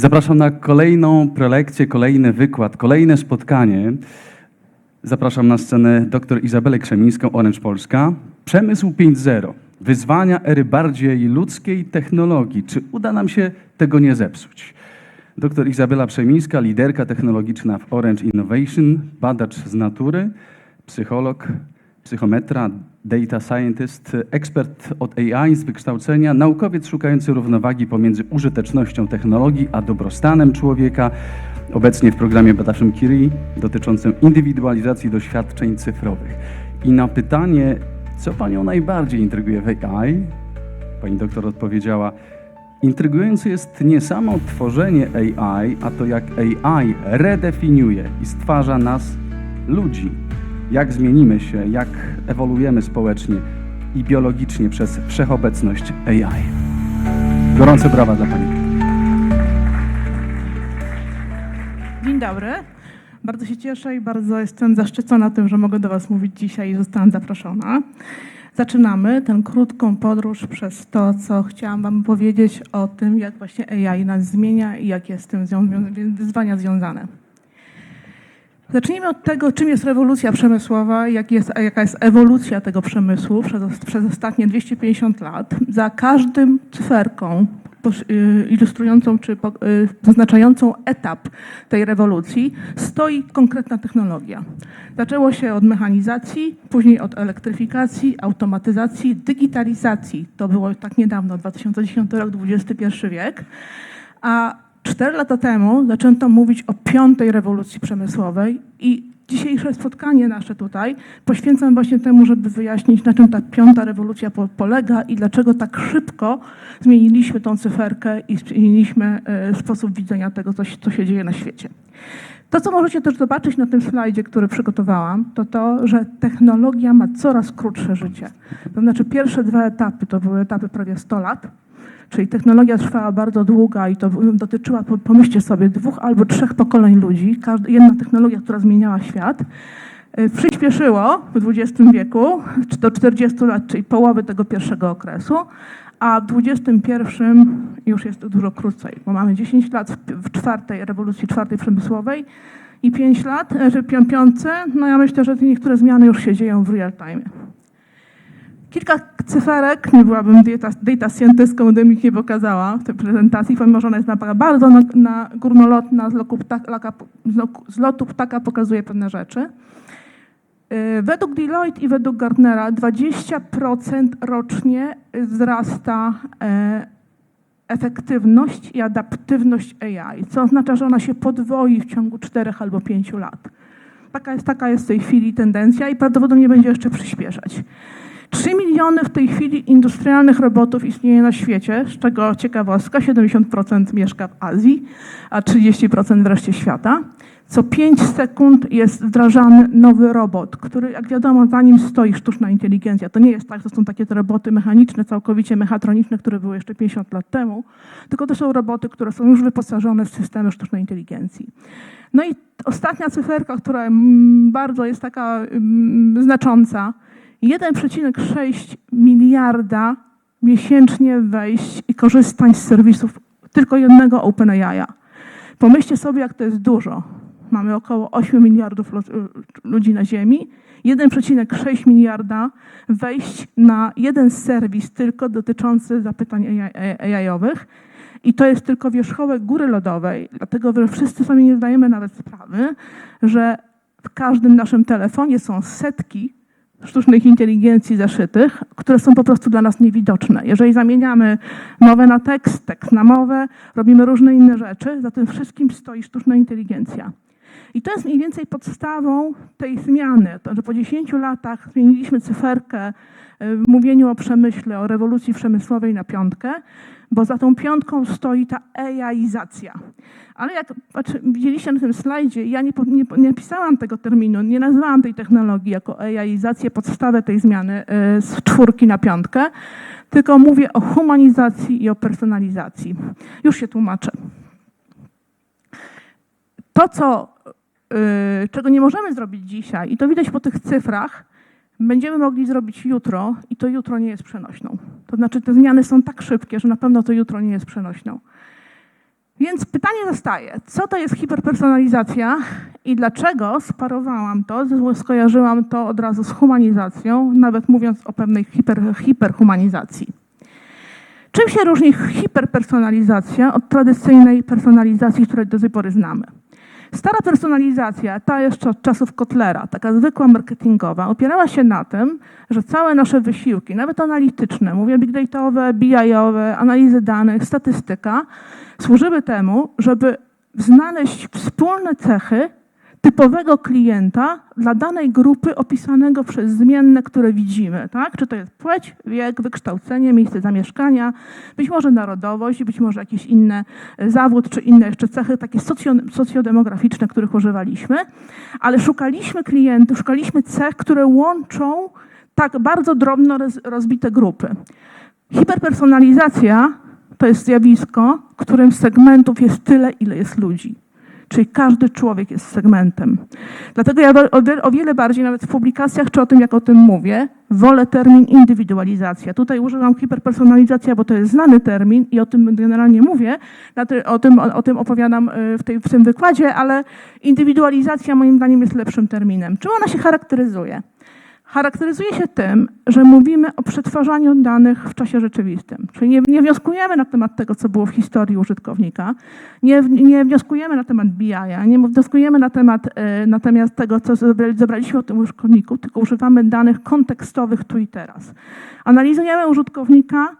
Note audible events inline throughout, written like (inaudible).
Zapraszam na kolejną prelekcję, kolejny wykład, kolejne spotkanie. Zapraszam na scenę dr Izabelę Krzemińską, Orange Polska. Przemysł 5.0. Wyzwania ery bardziej ludzkiej technologii. Czy uda nam się tego nie zepsuć? Dr Izabela Przemińska, liderka technologiczna w Orange Innovation, badacz z natury, psycholog, psychometra, data scientist, ekspert od AI z wykształcenia, naukowiec szukający równowagi pomiędzy użytecznością technologii a dobrostanem człowieka, obecnie w programie badawczym Curie dotyczącym indywidualizacji doświadczeń cyfrowych. I na pytanie, co Panią najbardziej intryguje w AI, Pani doktor odpowiedziała, Intrygujące jest nie samo tworzenie AI, a to jak AI redefiniuje i stwarza nas, ludzi. Jak zmienimy się, jak ewoluujemy społecznie i biologicznie przez wszechobecność AI. Gorące brawa dla Pani. Dzień dobry. Bardzo się cieszę i bardzo jestem zaszczycona tym, że mogę do Was mówić dzisiaj i zostałam zaproszona. Zaczynamy tę krótką podróż przez to, co chciałam Wam powiedzieć o tym, jak właśnie AI nas zmienia i jakie z tym wyzwania związane. Zacznijmy od tego, czym jest rewolucja przemysłowa, jak jest, jaka jest ewolucja tego przemysłu przez, przez ostatnie 250 lat. Za każdym cyferką y, ilustrującą czy y, zaznaczającą etap tej rewolucji stoi konkretna technologia. Zaczęło się od mechanizacji, później od elektryfikacji, automatyzacji, digitalizacji. To było tak niedawno, 2010 rok, XXI wiek. A cztery lata temu zaczęto mówić o piątej rewolucji przemysłowej i dzisiejsze spotkanie nasze tutaj poświęcam właśnie temu, żeby wyjaśnić, na czym ta piąta rewolucja po, polega i dlaczego tak szybko zmieniliśmy tą cyferkę i zmieniliśmy e, sposób widzenia tego, co, co się dzieje na świecie. To, co możecie też zobaczyć na tym slajdzie, który przygotowałam, to to, że technologia ma coraz krótsze życie. To znaczy pierwsze dwa etapy to były etapy prawie 100 lat, czyli technologia trwała bardzo długa i to dotyczyła, po- pomyślcie sobie, dwóch albo trzech pokoleń ludzi, jedna technologia, która zmieniała świat. Y, Przyspieszyło w XX wieku do 40 lat, czyli połowy tego pierwszego okresu, a w XXI już jest dużo krócej, bo mamy 10 lat w, czwartej rewolucji czwartej przemysłowej i 5 lat, e, że pią- piątce, no ja myślę, że niektóre zmiany już się dzieją w real time. Kilka cyferek, nie byłabym data, data scientystką, gdybym ich nie pokazała w tej prezentacji, pomimo że ona jest naprawdę bardzo na, na górnolotna, z, loku ptaka, z, lotu ptaka pokazuje pewne rzeczy. Yy, Według Deloitte i według Gartnera 20% rocznie wzrasta e, efektywność i adaptywność AI, co oznacza, że ona się podwoi w ciągu 4 albo 5 lat. Taka jest, taka jest w tej chwili tendencja i prawdopodobnie będzie jeszcze przyspieszać. 3 miliony w tej chwili industrialnych robotów istnieje na świecie, z czego ciekawostka, 70% mieszka w Azji, a 30% w reszcie świata. Co 5 sekund jest wdrażany nowy robot, który, jak wiadomo, za nim stoi sztuczna inteligencja. To nie jest tak, że są takie te roboty mechaniczne, całkowicie mechatroniczne, które były jeszcze 50 lat temu, tylko to są roboty, które są już wyposażone w systemy sztucznej inteligencji. No i ostatnia cyferka, która bardzo jest taka znacząca, 1,6 miliarda miesięcznie wejść i korzystań z serwisów tylko jednego OpenAI'a. Pomyślcie sobie, jak to jest dużo. Mamy około 8 miliardów lu- ludzi na Ziemi, 1,6 miliarda wejść na jeden serwis tylko dotyczący zapytań AI-owych. I to jest tylko wierzchołek góry lodowej, dlatego że wszyscy sobie nie zdajemy nawet sprawy, że w każdym naszym telefonie są setki sztucznych inteligencji zaszytych, które są po prostu dla nas niewidoczne. Jeżeli zamieniamy mowę na tekst, tekst na mowę, robimy różne inne rzeczy, za tym wszystkim stoi sztuczna inteligencja. I to jest mniej więcej podstawą tej zmiany, to, że po 10 latach zmieniliśmy cyferkę w mówieniu o przemyśle, o rewolucji przemysłowej na piątkę, bo za tą piątką stoi ta AIizacja. Ale jak widzieliście na tym slajdzie, ja nie, nie, nie pisałam tego terminu, nie nazwałam tej technologii jako AIizację, podstawę tej zmiany y, z czwórki na piątkę, tylko mówię o humanizacji i o personalizacji. Już się tłumaczę. To, co, y, czego nie możemy zrobić dzisiaj, i to widać po tych cyfrach, będziemy mogli zrobić jutro i to jutro nie jest przenośną. To znaczy te zmiany są tak szybkie, że na pewno to jutro nie jest przenośną. Więc pytanie zostaje, co to jest hiperpersonalizacja i dlaczego sparowałam to, skojarzyłam to od razu z humanizacją, nawet mówiąc o pewnej hiper, hiperhumanizacji. Czym się różni hiperpersonalizacja od tradycyjnej personalizacji, której do tej pory znamy? Stara personalizacja, ta jeszcze od czasów Kotlera, taka zwykła marketingowa, opierała się na tym, że całe nasze wysiłki, nawet analityczne, mówię big dataowe, BI-owe, analizy danych, statystyka, służyły temu, żeby znaleźć wspólne cechy typowego klienta dla danej grupy opisanego przez zmienne, które widzimy. Tak? Czy to jest płeć, wiek, wykształcenie, miejsce zamieszkania, być może narodowość, być może jakiś inny e, zawód, czy inne jeszcze cechy takie socjo, socjodemograficzne, których używaliśmy, ale szukaliśmy klientów, szukaliśmy cech, które łączą tak bardzo drobno roz, rozbite grupy. Hiperpersonalizacja to jest zjawisko, którym segmentów jest tyle, ile jest ludzi. Czyli każdy człowiek jest segmentem. Dlatego ja o wiele- bardziej, nawet w publikacjach, czy o tym, jak o tym mówię, wolę termin indywidualizacja. Tutaj używam hiperpersonalizacja, bo to jest znany termin i o tym generalnie mówię, o tym, o, tym opowiadam y, w, tej, w tym wykładzie, ale indywidualizacja moim zdaniem jest lepszym terminem. Czym ona się charakteryzuje? Charakteryzuje się tym, że mówimy o przetwarzaniu danych w czasie rzeczywistym. Czyli nie, nie wnioskujemy na temat tego, co było w historii użytkownika, nie, nie wnioskujemy na temat BI, nie wnioskujemy na temat e, natomiast tego, co zebrali- zebraliśmy o tym użytkowniku, tylko używamy danych kontekstowych tu i teraz. Analizujemy użytkownika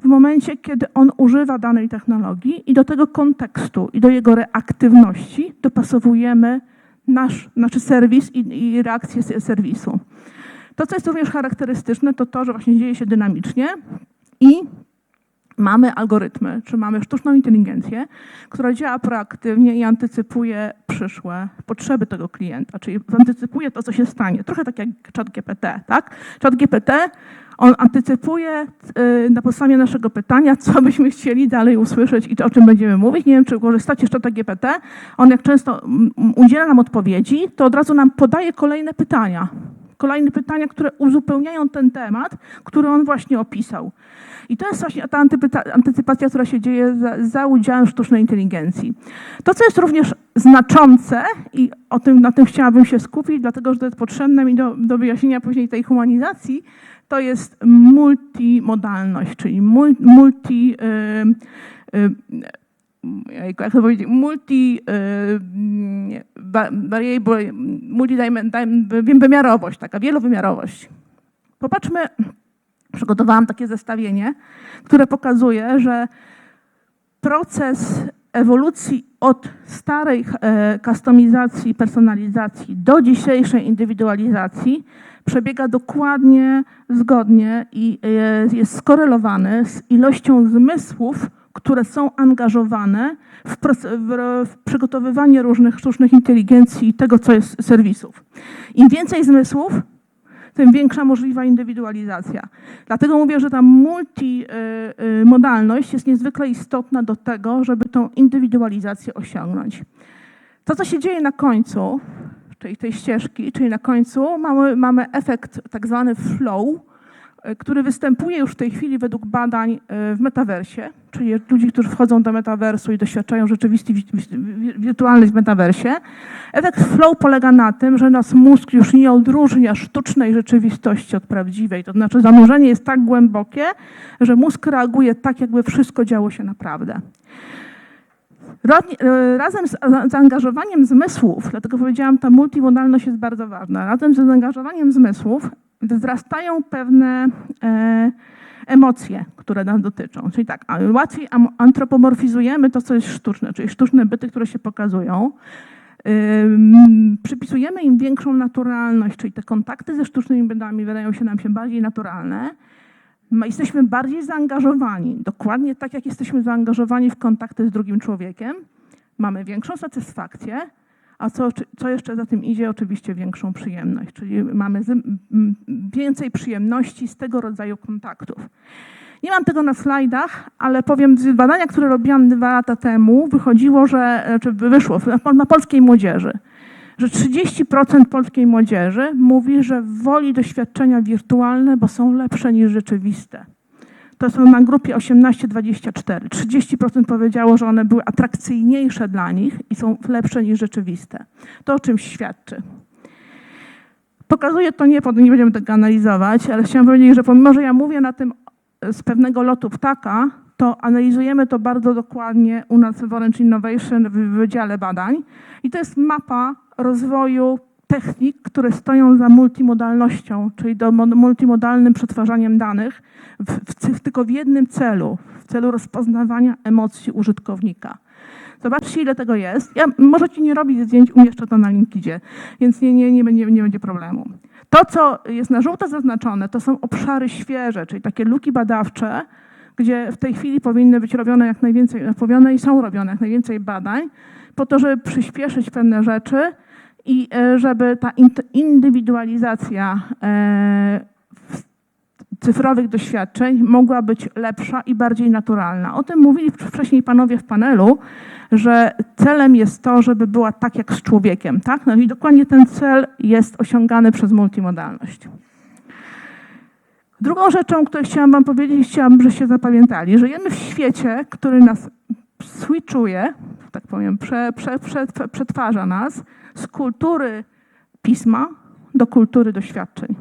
w momencie, kiedy on używa danej technologii i do tego kontekstu i do jego reaktywności dopasowujemy nasz, nasz serwis i, i reakcję serwisu. To, co jest również charakterystyczne, to to, że właśnie dzieje się dynamicznie i mamy algorytmy, czy mamy sztuczną inteligencję, która działa proaktywnie i antycypuje przyszłe potrzeby tego klienta, czyli antycypuje to, co się stanie. Trochę tak jak ChatGPT, tak? ChatGPT, on antycypuje y, na podstawie naszego pytania, co byśmy chcieli dalej usłyszeć i o czym będziemy mówić. Nie wiem, czy korzystacie z ChatGPT. On jak często udziela nam odpowiedzi, to od razu nam podaje kolejne pytania. Kolejne pytania, które uzupełniają ten temat, który on właśnie opisał. I to jest właśnie ta antycypacja, która się dzieje za, za udziałem sztucznej inteligencji. To, co jest również znaczące i o tym, na tym chciałabym się skupić, dlatego że to jest potrzebne mi do, do wyjaśnienia później tej humanizacji, to jest multimodalność, czyli mul- multi... y, y, jejku, jak to powiedzieć, multi, nie, ba- variable, multiwymiarowość, taka wielowymiarowość. Popatrzmy, przygotowałam takie zestawienie, które pokazuje, że proces ewolucji od starej e, kustomizacji, personalizacji do dzisiejszej indywidualizacji przebiega dokładnie, zgodnie i e, jest skorelowany z ilością zmysłów, które są angażowane w, w, przygotowywanie różnych sztucznych inteligencji i tego, co jest serwisów. Im więcej zmysłów, tym większa możliwa indywidualizacja. Dlatego mówię, że ta multimodalność jest niezwykle istotna do tego, żeby tą indywidualizację osiągnąć. To, co się dzieje na końcu, czyli tej ścieżki, czyli na końcu mamy, mamy efekt tak zwany flow, y, który występuje już w tej chwili według badań y, w metaversie, czyli ludzi, którzy wchodzą do metaversu i doświadczają rzeczywistości wi- wirtualnej w metaversie. Efekt flow polega na tym, że nasz mózg już nie odróżnia sztucznej rzeczywistości od prawdziwej. To znaczy zanurzenie jest tak głębokie, że mózg reaguje tak, jakby wszystko działo się naprawdę. E, Razem z za- zaangażowaniem zmysłów, dlatego powiedziałam, ta multimodalność jest bardzo ważna, razem z zaangażowaniem zmysłów wzrastają pewne e, emocje, które nas dotyczą. Czyli tak, łatwiej antropomorfizujemy to, co jest sztuczne, czyli sztuczne byty, które się pokazują. Przypisujemy im większą naturalność, czyli te kontakty ze sztucznymi bytami wydają się nam się bardziej naturalne. Jesteśmy bardziej zaangażowani, dokładnie tak jak jesteśmy zaangażowani w kontakty z drugim człowiekiem. Mamy większą satysfakcję, a co, co jeszcze za tym idzie, oczywiście większą przyjemność, czyli mamy więcej przyjemności z tego rodzaju kontaktów. Nie mam tego na slajdach, ale powiem, z badania, które robiłam dwa lata temu, wychodziło, że, znaczy wyszło na, na polskiej młodzieży, że 30% polskiej młodzieży mówi, że woli doświadczenia wirtualne, bo są lepsze niż rzeczywiste. To są na grupie 18-24. 30% powiedziało, że one były atrakcyjniejsze dla nich i są lepsze niż rzeczywiste. To o czymś świadczy. Pokazuję to nie, nie będziemy tego analizować, ale chciałam powiedzieć, że pomimo, że ja mówię na tym e, z pewnego lotu ptaka, to analizujemy to bardzo dokładnie u nas w Orange Innovation w Wydziale Badań. I to jest mapa rozwoju technik, które stoją za multimodalnością, czyli do mo- multimodalnym przetwarzaniem danych w, w, tylko w jednym celu, w celu rozpoznawania emocji użytkownika. Zobaczcie, ile tego jest. Ja, możecie nie robić zdjęć, umieszczę to na linkidzie, więc nie, nie, nie, będzie, nie będzie problemu. To, co jest na żółto zaznaczone, to są obszary świeże, czyli takie luki badawcze, gdzie w tej chwili powinny być robione jak najwięcej, robione i są robione jak najwięcej badań, po to, żeby przyspieszyć pewne rzeczy i e, żeby ta indywidualizacja e, cyfrowych doświadczeń mogła być lepsza i bardziej naturalna. O tym mówili wcześniej panowie w panelu, że celem jest to, żeby była tak jak z człowiekiem, tak? No i dokładnie ten cel jest osiągany przez multimodalność. Drugą rzeczą, którą chciałam wam powiedzieć, chciałam, żebyście zapamiętali, żyjemy w świecie, który nas switchuje, tak powiem, prze, prze, prze, przetwarza nas z kultury pisma do kultury doświadczeń.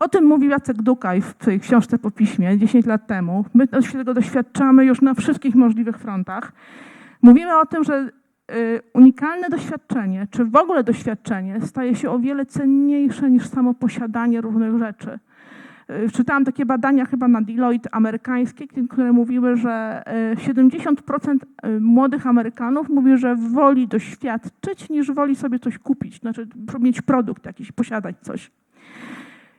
O tym mówił Jacek Dukaj w tej książce po piśmie 10 lat temu. My tego doświadczamy już na wszystkich możliwych frontach. Mówimy o tym, że y, unikalne doświadczenie, czy w ogóle doświadczenie, staje się o wiele cenniejsze niż samo posiadanie różnych rzeczy. Y, Czytałam takie badania chyba na Deloitte amerykańskie, które mówiły, że y, 70% y, młodych Amerykanów mówi, że woli doświadczyć, niż woli sobie coś kupić, znaczy mieć produkt jakiś, posiadać coś.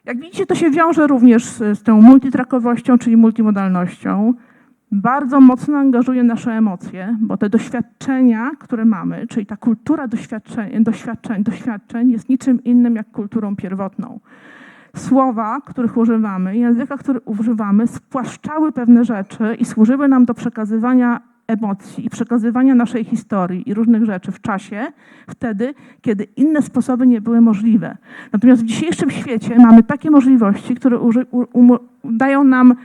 Jak widzicie, to się wiąże również z, z tą multitrakowością, czyli multimodalnością. Bardzo mocno angażuje nasze emocje, bo te doświadczenia, które mamy, czyli ta kultura doświadczeń, doświadczeń, doświadczeń jest niczym innym jak kulturą pierwotną. Słowa, których używamy, języka, który używamy, spłaszczały pewne rzeczy i służyły nam do przekazywania emocji i przekazywania naszej historii i różnych rzeczy w czasie, wtedy, kiedy inne sposoby nie były możliwe. Natomiast w dzisiejszym świecie mamy takie możliwości, które dają nam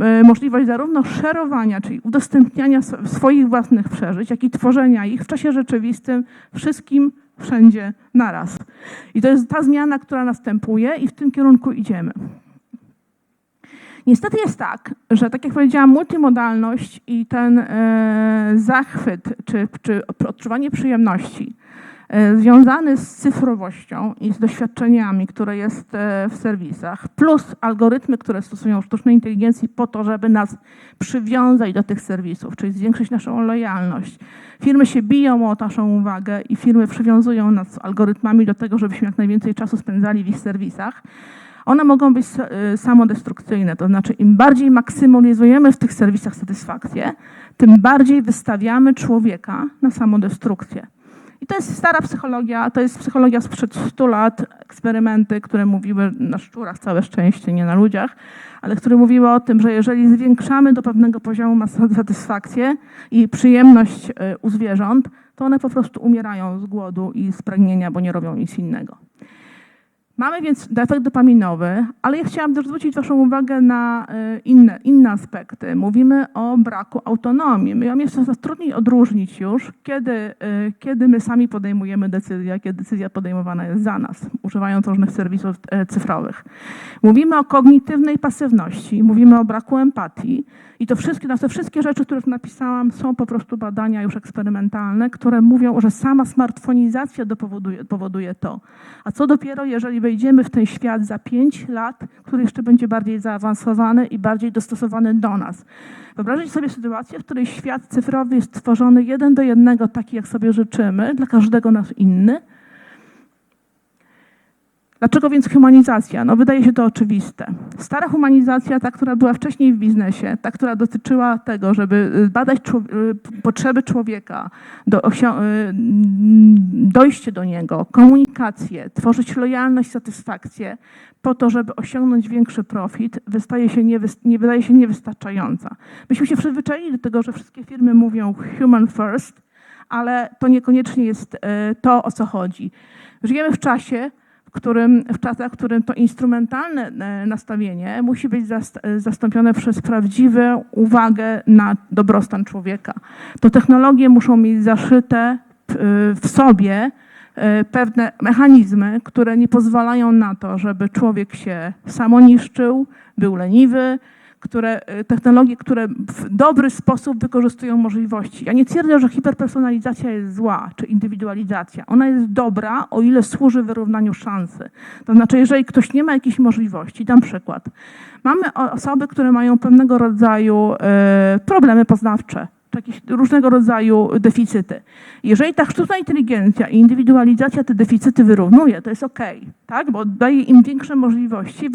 e, możliwość zarówno szerowania, czyli udostępniania swoich własnych przeżyć, jak i tworzenia ich w czasie rzeczywistym wszystkim, wszędzie, naraz. I to jest ta zmiana, która następuje i w tym kierunku idziemy. Niestety jest tak, że tak jak powiedziałam, multimodalność i ten e, zachwyt czy, czy odczuwanie przyjemności związany z cyfrowością i z doświadczeniami, które jest e, w serwisach, plus algorytmy, które stosują sztucznej inteligencji po to, żeby nas przywiązać do tych serwisów, czyli zwiększyć naszą lojalność. Firmy się biją o naszą uwagę i firmy przywiązują nas algorytmami do tego, żebyśmy jak najwięcej czasu spędzali w ich serwisach. One mogą być y, samodestrukcyjne, to znaczy im bardziej maksymalizujemy w tych serwisach satysfakcję, tym bardziej wystawiamy człowieka na samodestrukcję. I to jest stara psychologia, to jest psychologia sprzed 100 lat, eksperymenty, które mówiły na szczurach, całe szczęście, nie na ludziach, ale które mówiły o tym, że jeżeli zwiększamy do pewnego poziomu satysfakcję i przyjemność y, u zwierząt, to one po prostu umierają z głodu i z pragnienia, bo nie robią nic innego. Mamy więc efekt dopaminowy, ale ja chciałam też zwrócić Waszą uwagę na y, inne, inne aspekty. Mówimy o braku autonomii. My ją coraz trudniej odróżnić już, kiedy, y, kiedy my sami podejmujemy decyzję, kiedy decyzja podejmowana jest za nas, używając różnych serwisów e, cyfrowych. Mówimy o kognitywnej pasywności, mówimy o braku empatii i to wszystkie, na te wszystkie rzeczy, które napisałam, są po prostu badania już eksperymentalne, które mówią, że sama smartfonizacja dopowoduje, powoduje to. A co dopiero, jeżeli wejdziemy w ten świat za 5 lat, który jeszcze będzie bardziej zaawansowany i bardziej dostosowany do nas. Wyobraźcie sobie sytuację, w której świat cyfrowy jest tworzony jeden do jednego, taki jak sobie życzymy, dla każdego nas inny. Dlaczego więc humanizacja? No wydaje się to oczywiste. Stara humanizacja, ta, która była wcześniej w biznesie, ta, która dotyczyła tego, żeby y, badać y, potrzeby człowieka, y, dojście do niego, komunikację, tworzyć lojalność, satysfakcję, po to, żeby osiągnąć większy profit, wystaje się niewys- nie wydaje się niewystarczająca. Myśmy się przyzwyczaili do tego, że wszystkie firmy mówią human first, ale to niekoniecznie jest to, o co chodzi. Żyjemy w czasie, którym, w czasach, w którym to instrumentalne e, nastawienie musi być e, zastąpione przez prawdziwą uwagę na dobrostan człowieka. To technologie muszą mieć zaszyte p- w sobie e, pewne mechanizmy, które nie pozwalają na to, żeby człowiek się samoniszczył, był leniwy, które, e, technologie, które w dobry sposób wykorzystują możliwości. Ja nie twierdzę, że hiperpersonalizacja jest zła, czy indywidualizacja. Ona jest dobra, o ile służy wyrównaniu szansy. To znaczy, jeżeli ktoś nie ma jakichś możliwości, dam przykład. Mamy osoby, które mają pewnego rodzaju e, problemy poznawcze, jakieś różnego rodzaju deficyty. Jeżeli ta sztuczna inteligencja i indywidualizacja te deficyty wyrównuje, to jest ok, tak? bo daje im większe możliwości,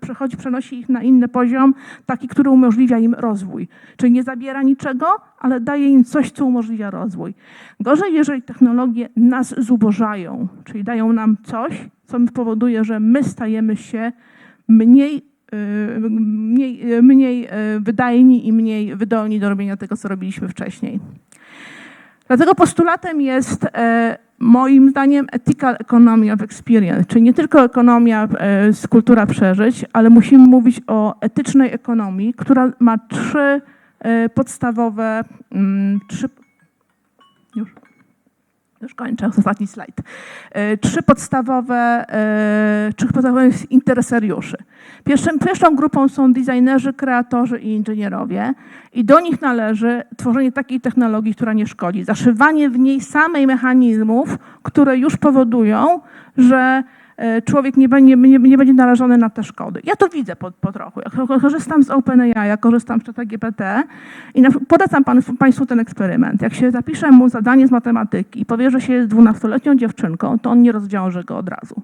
przechodzi, przenosi ich na inny poziom, taki, który umożliwia im rozwój. Czyli nie zabiera niczego, ale daje im coś, co umożliwia rozwój. Gorzej, jeżeli technologie nas zubożają, czyli dają nam coś, co powoduje, że my stajemy się mniej mniej, mniej y, wydajni i mniej wydolni do robienia tego, co robiliśmy wcześniej. Dlatego postulatem jest e, moim zdaniem ethical economy of experience, czyli nie tylko ekonomia e, z kultura przeżyć, ale musimy mówić o etycznej ekonomii, która ma trzy e, podstawowe, mm, trzy, już, już kończę, (laughs) ostatni slajd. E, Trzy podstawowe, e, trzy podstawowe interesariuszy. Pierwszym, pierwszą grupą są designerzy, kreatorzy i inżynierowie i do nich należy tworzenie takiej technologii, która nie szkodzi. Zaszywanie w niej samej mechanizmów, które już powodują, że człowiek nie będzie, nie, nie będzie narażony na te szkody. Ja to widzę po, po trochu. Ja ko- korzystam z OpenAI, ja korzystam z ChatGPT i na, polecam Państwu ten eksperyment. Jak się zapisze mu zadanie z matematyki i powie, że się jest dwunastoletnią dziewczynką, to on nie rozwiąże go od razu.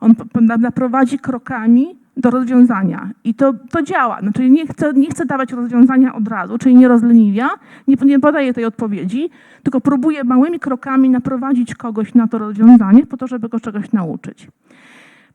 On naprowadzi krokami do rozwiązania i to, to działa. Znaczy nie chcę, nie chcę dawać rozwiązania od razu, czyli nie rozleniwia, nie, nie podaje tej odpowiedzi, tylko próbuje małymi krokami naprowadzić kogoś na to rozwiązanie po to, żeby go czegoś nauczyć.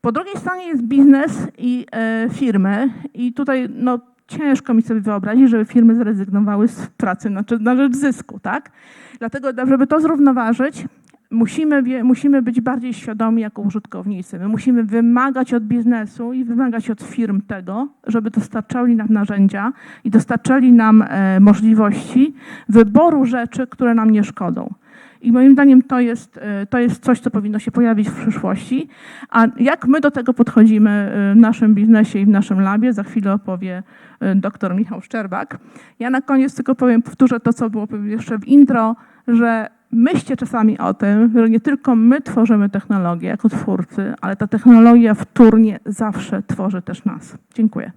Po drugiej stronie jest biznes i e, firmy i tutaj no, ciężko mi sobie wyobrazić, żeby firmy zrezygnowały z pracy na, na rzecz zysku, tak? Dlatego, żeby to zrównoważyć, musimy, musimy być bardziej świadomi jako użytkownicy. My musimy wymagać od biznesu i wymagać od firm tego, żeby dostarczali nam narzędzia i dostarczali nam e, możliwości wyboru rzeczy, które nam nie szkodzą. I moim zdaniem to jest, e, to jest coś, co powinno się pojawić w przyszłości. A jak my do tego podchodzimy e, w naszym biznesie i w naszym labie, za chwilę opowie dr Michał Szczerbak. Ja na koniec tylko powiem, powtórzę to, co było jeszcze w intro, że myślcie czasami o tym, że nie tylko my tworzymy technologię jako twórcy, ale ta technologia wtórnie zawsze tworzy też nas. Dziękuję.